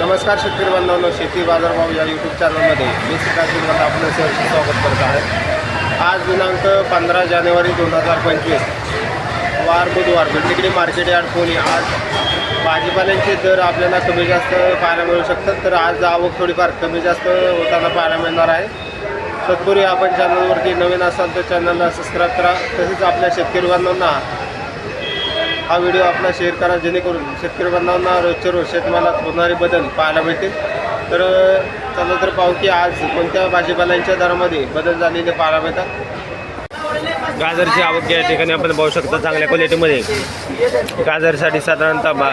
नमस्कार शेतकरी बांधवांनो शेती बाजारभाव या यूट्यूब चॅनलमध्ये मी सिद्धार्थ मला आपलं सहर्ष स्वागत करत आहे. आज दिनांक पंधरा जानेवारी दोन हजार पंचवीस. वार बुधवार भेंडीकडे मार्केट यार्ड कोणी आज भाजीपाल्यांचे दर आपल्याला कमी जास्त पाहायला मिळू शकतात. तर आज आवक थोडीफार कमी जास्त होताना पाहायला मिळणार आहे. तत्पूर्वी आपण चॅनलवरती नवीन असाल तर चॅनलला सबस्क्राईब करा. तसेच आपल्या शेतकरी बांधवांना हा व्हिडिओ आपला शेअर करा जेणेकरून शेतकरी बांधवांना रोजच्या रोज शेतमालात होणारे बदल पाहायला मिळतील. तर चला तर पाहू की आज कोणत्या भाजीपाल्यांच्या दरामध्ये बदल झालेले पाहायला मिळतात. गाजरची आवक या ठिकाणी आपण पाहू शकता चांगल्या क्वालिटीमध्ये गाजरसाठी साधारणतः बा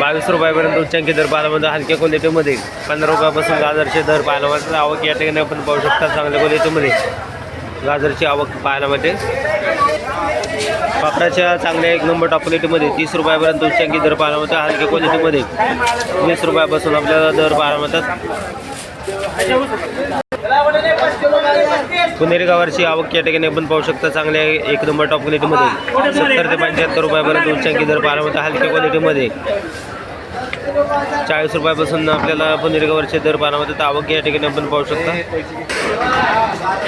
बावीस रुपयापर्यंत उच्चांकी दर पाहायला मिळतो. हलक्या क्वालिटीमध्ये पंधरा रुपयापासून गाजरचे दर पाहायला मिळतात. आवक या ठिकाणी आपण पाहू शकता चांगल्या क्वालिटीमध्ये गाजरची आवक पाहायला मिळते. पापडाच्या चांगल्या एक नंबर टॉप क्वालिटीमध्ये तीस रुपयापर्यंत उच्चांकी दर पाहायला मिळतात हलक्या क्वालिटीमध्ये वीस रुपयापासून आपल्याला दर पाहायला मिळतात पुणेरी गावाची आवक या ठिकाणी आपण पाहू शकता. चांगल्या एक नंबर टॉप क्वालिटीमध्ये सत्तर ते पंच्याहत्तर रुपयापर्यंत उच्चांकी दर पाहायला मिळतात हलक्या क्वालिटीमध्ये चाळीस रुपयापासून आपल्याला पुणेरी दर पानामध्ये मिळतात आवक या ठिकाणी आपण पाहू शकता.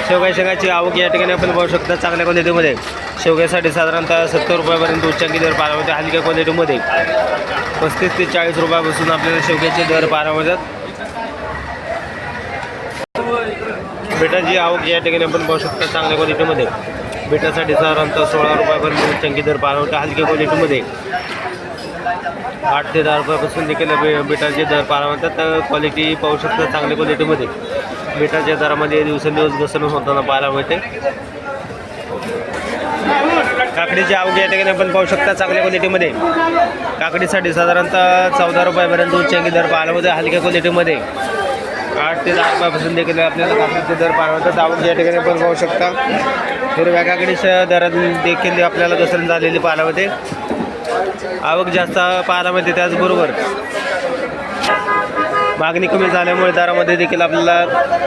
शेवग्या शेंगाची आवक या ठिकाणी आपण पाहू शकता चांगल्या क्वालिटीमध्ये शेवग्यासाठी साधारणतः सत्तर रुपयापर्यंत उच्चांकी दर पानामध्ये हलक्या क्वालिटीमध्ये पस्तीस ते चाळीस रुपयापासून आपल्याला शेवग्याचे दर पानामध्ये. मिळतात बेटाची आवक या ठिकाणी आपण पाहू शकता चांगल्या क्वालिटीमध्ये बेटासाठी साधारणतः सोळा रुपयापर्यंत उच्चांकी दर पाहायला हलक्या क्वालिटीमध्ये आठ ते दहा रुपयापासून देखील बे बेटाचे दर पाहायला मिळतात. तर क्वालिटी पाहू शकता चांगल्या क्वालिटीमध्ये बेटाच्या दरामध्ये दिवसेंदिवस घसरण होताना पाहायला मिळते. काकडीची आवक या ठिकाणी आपण पाहू शकता चांगल्या क्वालिटीमध्ये काकडीसाठी साधारणतः चौदा रुपयापर्यंत उच्चांकी दर पाहायला मिळते. हलक्या क्वालिटीमध्ये आठ ते दहा रुपयापासून देखील आपल्याला काकडीचे दर पाहायला मिळतात. आवक या ठिकाणी आपण पाहू शकता. हिरव्या काकडीच्या दरात देखील आपल्याला घसरण झालेली पाहायला मिळते. आवक जास्त पाहायला मिळते त्याचबरोबर. मागणी कमी झाल्यामुळे दरामध्ये देखील आपल्याला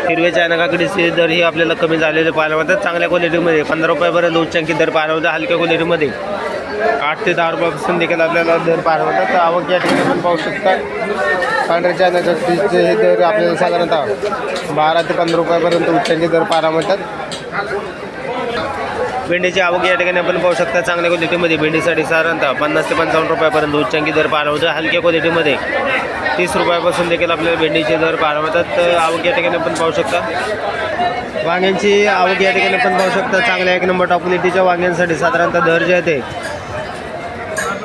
हिरव्या चायना काकडीचे दर ही आपल्याला कमी झालेले पाहायला मिळतात. चांगल्या क्वालिटीमध्ये पंधरा रुपयापर्यंत उच्चांकी दर पाहायला मिळतात. हलक्या क्वालिटीमध्ये आठ ते दहा रुपयापासून देखील आपल्याला दर पाहायला मिळतात. तर आवक या ठिकाणी आपण पाहू शकता. पांढऱ्या चायना काकडीचे हे दर आपल्याला साधारणतः बारा ते पंधरा रुपयापर्यंत उच्चांकी दर पाहायला मिळतात. भेंडीची आवक या ठिकाणी आपण पाहू शकता चांगल्या क्वालिटीमध्ये भेंडीसाठी साधारणतः पन्नास ते पंचावन्न रुपयापर्यंत उच्चांकी दर पाहायला हलक्या क्वालिटीमध्ये तीस रुपयापासून देखील आपल्याला भेंडीचे दर पाहायला तर आवक या ठिकाणी आपण पाहू शकता. वांग्यांची आवक या ठिकाणी आपण पाहू शकता. चांगल्या एक नंबर टॉप क्वालिटीच्या वांग्यांसाठी साधारणतः दर जे आहे ते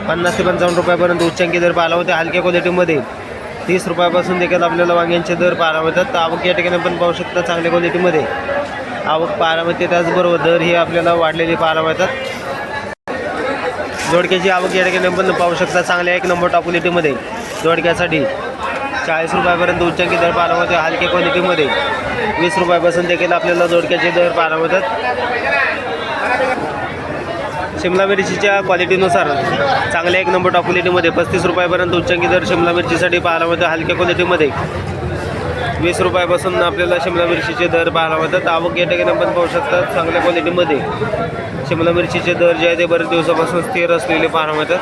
पन्नास ते पंचावन्न रुपयापर्यंत उच्चांकी दर पाहायला होते हलक्या क्वालिटीमध्ये तीस रुपयापासून देखील आपल्याला वांग्यांचे दर पाहायला मिळतात. तर आवक या ठिकाणी आपण पाहू शकता. चांगल्या क्वालिटीमध्ये आवक पाहायला मिळते. त्याचबरोबर दर हे आपल्याला वाढलेली पाहायला मिळतात. दोडक्याची आवक या ठिकाणी पण पाहू शकता. चांगल्या एक नंबर टॉप क्वालिटीमध्ये दोडक्यासाठी चाळीस रुपयापर्यंत उच्चांकी दर पाहायला मिळते. हलक्या क्वालिटीमध्ये वीस रुपयापासून देखील आपल्याला दोडक्याचे दर पाहायला मिळतात. शिमला मिरचीच्या क्वालिटीनुसार चांगल्या एक नंबर टॉप क्वालिटीमध्ये पस्तीस रुपयापर्यंत उच्चांकी दर शिमला मिरचीसाठी पाहायला मिळतं. हलक्या क्वालिटीमध्ये वीस रुपयापासून आपल्याला शिमला मिरचीचे दर पाहायला मिळतात. आवक या ठिकाणी आपण पाहू शकतात चांगल्या क्वालिटीमध्ये शिमला मिरचीचे दर जे आहे ते बरेच दिवसापासून स्थिर असलेले पाहायला मिळतात.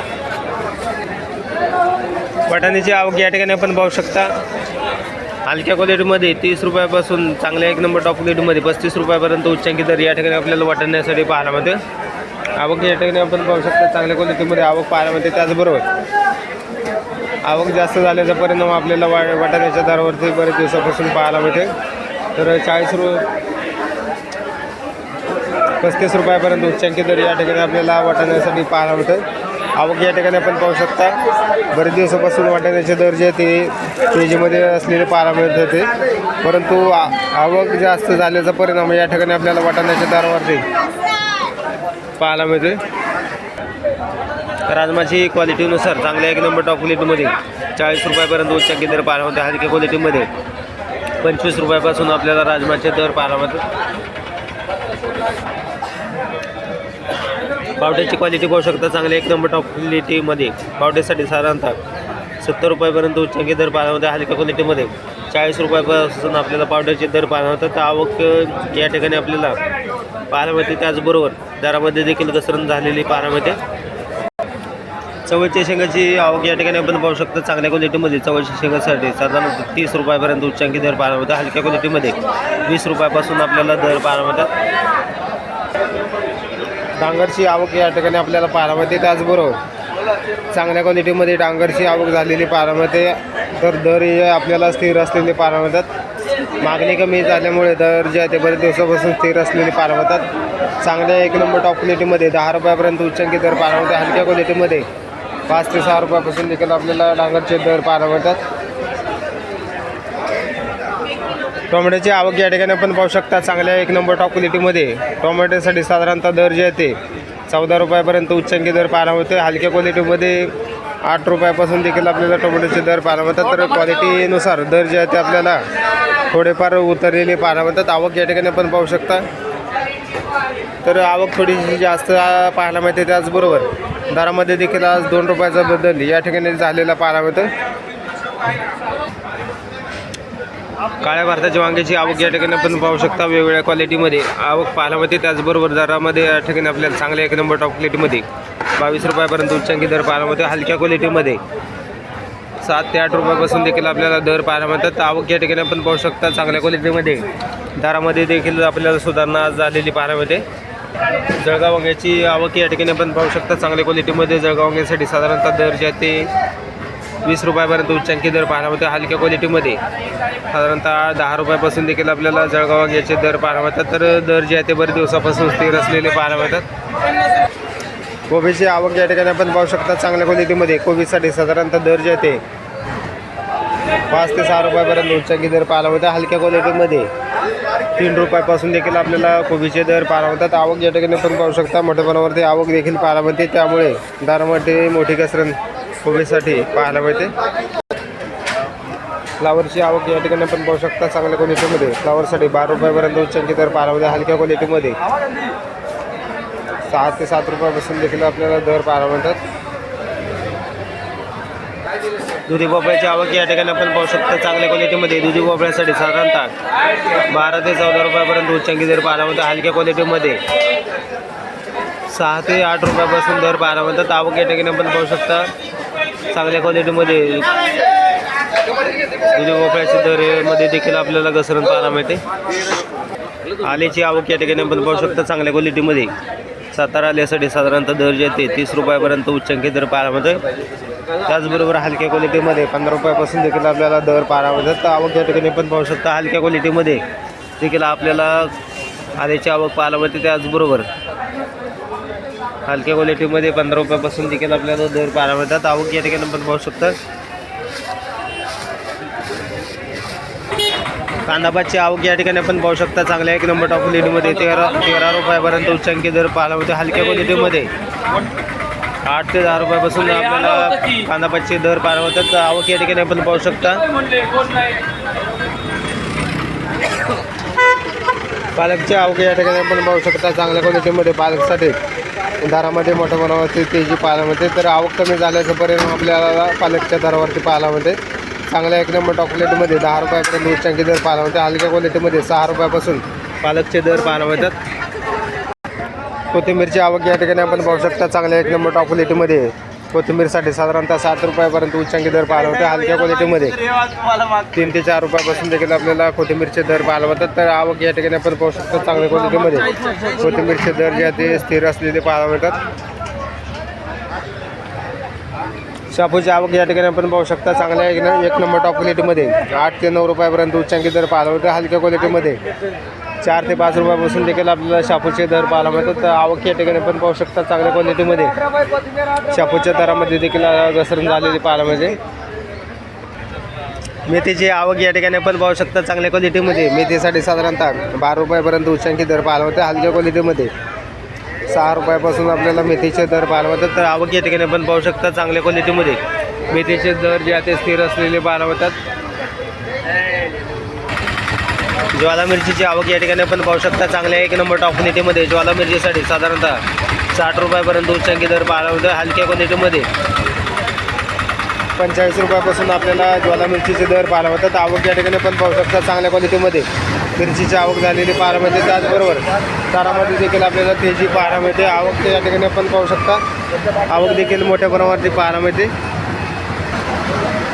वाटाण्याची आवक या ठिकाणी आपण पाहू शकता. हलक्या क्वालिटीमध्ये तीस रुपयापासून चांगल्या एक नंबर टॉप क्वालिटीमध्ये पस्तीस रुपयापर्यंत उच्चांकी दर या ठिकाणी आपल्याला वाटाण्यासाठी पाहायला मिळते. आवक या ठिकाणी आपण पाहू शकता चांगल्या क्वालिटीमध्ये आवक पाहायला मिळते त्याचबरोबर आवक जास्त झाल्याचा परिणाम आपल्याला वा वाटाण्याच्या दरावरती बरेच दिवसापासून पाहायला मिळते तर चाळीस रु पस्तीस रुपयापर्यंत उच्चांकी दर या ठिकाणी आपल्याला वाटाण्यासाठी पाहायला भेटेल आवक या ठिकाणी आपण पाहू शकता बरेच दिवसापासून वाटाण्याचे दर जे ते तेजीमध्ये असलेले पाहायला मिळत होते. परंतु आ- आवक जास्त झाल्याचा परिणाम या ठिकाणी आपल्याला वाटाण्याच्या दरावरती पाहायला मिळते राजमाची क्वालिटीनुसार चांगल्या एक नंबर टॉप क्वालिटीमध्ये चाळीस रुपयापर्यंत उच्चांकी दर पाहायला होते हलक्या क्वालिटीमध्ये पंचवीस रुपयापासून आपल्याला राजमाचे दर पाहायला होते पावट्याची क्वालिटी पाहू शकता चांगल्या एक नंबर टॉप क्वालिटीमध्ये पावट्यासाठी साधारणतः सत्तर रुपयापर्यंत उच्चांकी दर पाहायला होते हलक्या क्वालिटीमध्ये चाळीस रुपयापासून आपल्याला पावडरचे दर पाहायला मिळतात. तर आवक या ठिकाणी आपल्याला पाहायला मिळते. त्याचबरोबर दरामध्ये देखील घसरण झालेली पाहायला मिळते. चवळीच्या शेंगाची आवक या ठिकाणी आपण पाहू शकतो. चांगल्या क्वालिटीमध्ये चवळीच्या शेंगासाठी साधारण तीस रुपयापर्यंत उच्चांकी दर पाहायला मिळतात हलक्या क्वालिटीमध्ये वीस रुपयापासून आपल्याला दर पाहायला मिळतात. डांगरची आवक या ठिकाणी आपल्याला पाहायला मिळते. त्याचबरोबर चांगल्या क्वालिटीमध्ये डांगरची आवक झालेली पाहायला मिळते. तर दर हे आपल्याला स्थिर असलेले पाहायला मिळतात. मागणी कमी झाल्यामुळे दर जे आहे ते बरेच दिवसापासून स्थिर असलेले पाहायला मिळतात. चांगल्या एक नंबर टॉप क्वालिटीमध्ये दहा रुपयापर्यंत उच्चांकी दर पाहायला मिळते. हलक्या क्वालिटीमध्ये पाच ते सहा रुपयापासून देखील आपल्याला डांगरचे दर पाहायला टोमॅटोची आवक या ठिकाणी आपण पाहू शकता चांगल्या एक नंबर टॉप क्वालिटीमध्ये टोमॅटोसाठी साधारणतः दर जे आहे ते चौदा रुपयापर्यंत उच्चांकी दर पाहायला होते हलक्या क्वालिटीमध्ये आठ रुपयापासून देखील आपल्याला टोमॅटोचे दर पाहायला होतात तर क्वालिटीनुसार दर जे आहे ते आपल्याला थोडेफार उतरलेले पाहायला मिळतात. आवक या ठिकाणी आपण पाहू शकता. तर आवक थोडीशी जास्त पाहायला मिळते त्याचबरोबर. दरामध्ये देखील आज दोन रुपयाचा बदल या ठिकाणी झालेला पाहायला मिळतं काळ्या भारताची वांग्याची आवक या ठिकाणी आपण पाहू शकता. वेगवेगळ्या क्वालिटीमध्ये आवक पाहायला मिळते. त्याचबरोबर दरामध्ये या ठिकाणी आपल्याला चांगल्या एक नंबर टॉप क्वालिटीमध्ये बावीस रुपयापर्यंत उच्चांकी दर पाहायला मिळते हलक्या क्वालिटीमध्ये सात ते आठ रुपयापासून देखील आपल्याला दर पाहायला मिळतात. आवक या ठिकाणी आपण पाहू शकता चांगल्या क्वालिटीमध्ये दरामध्ये देखील आपल्याला सुधारणा झालेली पाहायला मिळते. जळगाव वांग्याची आवक या ठिकाणी आपण पाहू शकता. चांगल्या क्वालिटीमध्ये जळगाव वांग्यासाठी साधारणतः दर जे आहे ते वीस रुपयापर्यंत उच्चांकी दर पाहायला मिळते. हलक्या क्वालिटीमध्ये साधारणतः दहा रुपयापासून देखील आपल्याला जळगाव वांग्याचे दर पाहायला मिळतात. तर दर जे आहे ते बरेच दिवसापासून स्थिर असलेले पाहायला मिळतात. कोबीची आवक या ठिकाणी आपण पाहू शकता. चांगल्या क्वालिटीमध्ये कोबीसाठी साधारणतः दर जे आहे ते पाच ते सहा रुपयापर्यंत उच्चांकी दर पाहायला मिळतात. हलक्या क्वालिटीमध्ये तीन रुपयापासून देखील आपल्याला कोबीचे दर पारावतात. आवक या ठिकाणी पण पाहू शकता मोठेपणावरती आवक देखील पाहायला मिळते त्यामुळे दारामध्ये मोठी घसरण कोबीसाठी पाहायला मिळते. फ्लावरची आवक या ठिकाणी पण पाहू शकता चांगल्या क्वालिटीमध्ये फ्लावरसाठी बारा रुपयापर्यंत उच्चांकी दर पाहायला हलक्या क्वालिटीमध्ये सहा ते सात रुपयापासून देखील आपल्याला दर पाहायला मिळतात दुधी भोपळ्याची आवक या ठिकाणी आपण पाहू शकता. चांगल्या क्वालिटीमध्ये दुधी भोपळ्यासाठी साधारणतः बारा ते चौदा रुपयापर्यंत उच्चांकी दर पाहायला हलक्या क्वालिटीमध्ये सहा ते आठ रुपयापासून दर पाहायला मिळतात. आवक या ठिकाणी आपण पाहू शकता. चांगल्या क्वालिटीमध्ये दुधी भोपळ्याच्या दरमध्ये देखील आपल्याला घसरण पाहायला मिळते. आलेची आवक या ठिकाणी आपण पाहू शकता. चांगल्या क्वालिटीमध्ये सातारा आल्यासाठी साधारणतः दर जे ते तीस रुपयापर्यंत उच्चांकी दर पाहायला मिळते त्याचबरोबर हलक्या क्वालिटीमध्ये पंधरा रुपयापासून देखील आपल्याला दर पाहायला मिळतात. तर आवक या ठिकाणी पण पाहू शकता. हलक्या क्वालिटीमध्ये देखील आपल्याला आल्याची आवक पाहायला मिळते. त्याचबरोबर हलक्या क्वालिटीमध्ये पंधरा रुपयापासून देखील आपल्याला दर पाहायला मिळतात. आवक या ठिकाणी पण पाहू शकता. कांदाबादची आवक या ठिकाणी आपण पाहू शकता. चांगल्या एक नंबर टॉप क्वालिटीमध्ये तेरा तेरा रुपयापर्यंत उच्चांकी दर पाहायला मिळते. हलक्या क्वालिटीमध्ये आठ ते दहा रुपयापासून आपल्याला कांदापातचे दर पाहायला मिळतात तर आवक या ठिकाणी आपण पाहू शकता. पालकची आवक या ठिकाणी आपण पाहू शकता. चांगल्या क्वालिटीमध्ये पालकसाठी दरामध्ये मोठ्या प्रमाणावरती तेजी पाहायला मिळते तर आवक कमी झाल्याचा परिणाम आपल्याला पालकच्या दरावरती पाहायला मिळते. चांगल्या एक नंबर टॉकलेटमध्ये दहा रुपयापर्यंत उच्चांकी दर पाहायला मिळते. हलक्या क्वालिटीमध्ये सहा रुपयापासून पालकचे दर पाहायला मिळतात. कोथिंबीरची आवक या ठिकाणी आपण पाहू शकता. चांगल्या एक नंबर टॉप क्वालिटीमध्ये कोथिंबीरसाठी साधारणतः सात रुपयापर्यंत उच्चांकी दर पाहायला हलक्या क्वालिटीमध्ये तीन ते चार रुपयापासून देखील आपल्याला कोथिंबीरचे दर पाहायला तर आवक या ठिकाणी आपण पाहू शकतो चांगल्या क्वालिटीमध्ये कोथिंबीरचे दर जे आहे ते स्थिर असलेले पाहायला मिळतात. शापूची आवक या ठिकाणी आपण पाहू शकता. चांगल्या एक एक नंबर टॉप क्वालिटीमध्ये आठ ते नऊ रुपयापर्यंत उच्चांकी दर पाहायला हलक्या क्वालिटीमध्ये चार ते पाच रुपयापासून देखील आपल्याला शापूचे दर पाहायला मिळतात. तर आवक या ठिकाणी पण पाहू शकता चांगल्या क्वालिटीमध्ये. शापूच्या दरामध्ये देखील घसरण झालेली पाहायला मिळते. मेथीची आवक या ठिकाणी पण पाहू शकता चांगल्या क्वालिटीमध्ये. मेथीसाठी साधारणतः बारा रुपयापर्यंत उच्चांकी दर पाहायला मिळते हलक्या क्वालिटीमध्ये. सहा रुपयापासून आपल्याला मेथीचे दर पाहायला मिळतात. तर आवक या ठिकाणी पण पाहू शकता चांगल्या क्वालिटीमध्ये. मेथीचे दर जे आहे ते स्थिर असलेले पाहायला मिळतात. ज्वाला मिरचीची आवक या ठिकाणी आपण पाहू शकता. चांगल्या एक नंबर टॉप क्वालिटीमध्ये ज्वाला मिरचीसाठी साधारणतः साठ रुपयापर्यंत उच्चांकी दर पाहायला मिळतो. हलक्या क्वालिटीमध्ये पंचेचाळीस रुपयापासून आपल्याला ज्वाला मिरचीचे दर पाहायला मिळतात. आवक या ठिकाणी पण पाहू शकता चांगल्या क्वालिटीमध्ये मिरचीची आवक झालेली पाहायला मिळते. त्याचबरोबर तारामध्ये देखील आपल्याला तेजी पाहायला मिळते. आवक या ठिकाणी आपण पाहू शकता. आवक देखील मोठ्या प्रमाणावरती पाहायला मिळते.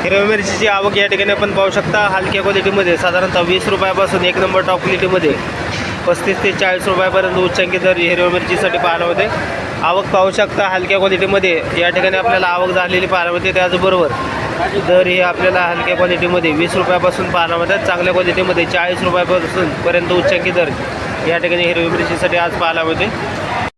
हिरव्या मिरचीची आवक या ठिकाणी आपण पाहू शकता. हलक्या क्वालिटीमध्ये साधारणतः वीस रुपयापासून एक नंबर टॉप क्वालिटीमध्ये पस्तीस ते चाळीस रुपयापर्यंत उच्चांकी दर हिरव्या मिरचीसाठी पाहायला होते. आवक पाहू शकता हलक्या क्वालिटीमध्ये या ठिकाणी आपल्याला आवक झालेली पाहायला मिळते त्याचबरोबर दर हे आपल्याला हलक्या क्वालिटीमध्ये वीस रुपयापासून पाहायला मिळतात. चांगल्या क्वालिटीमध्ये चाळीस रुपयापासून पर्यंत उच्चांकी दर या ठिकाणी हिरवी मिरचीसाठी आज पाहायला मिळते.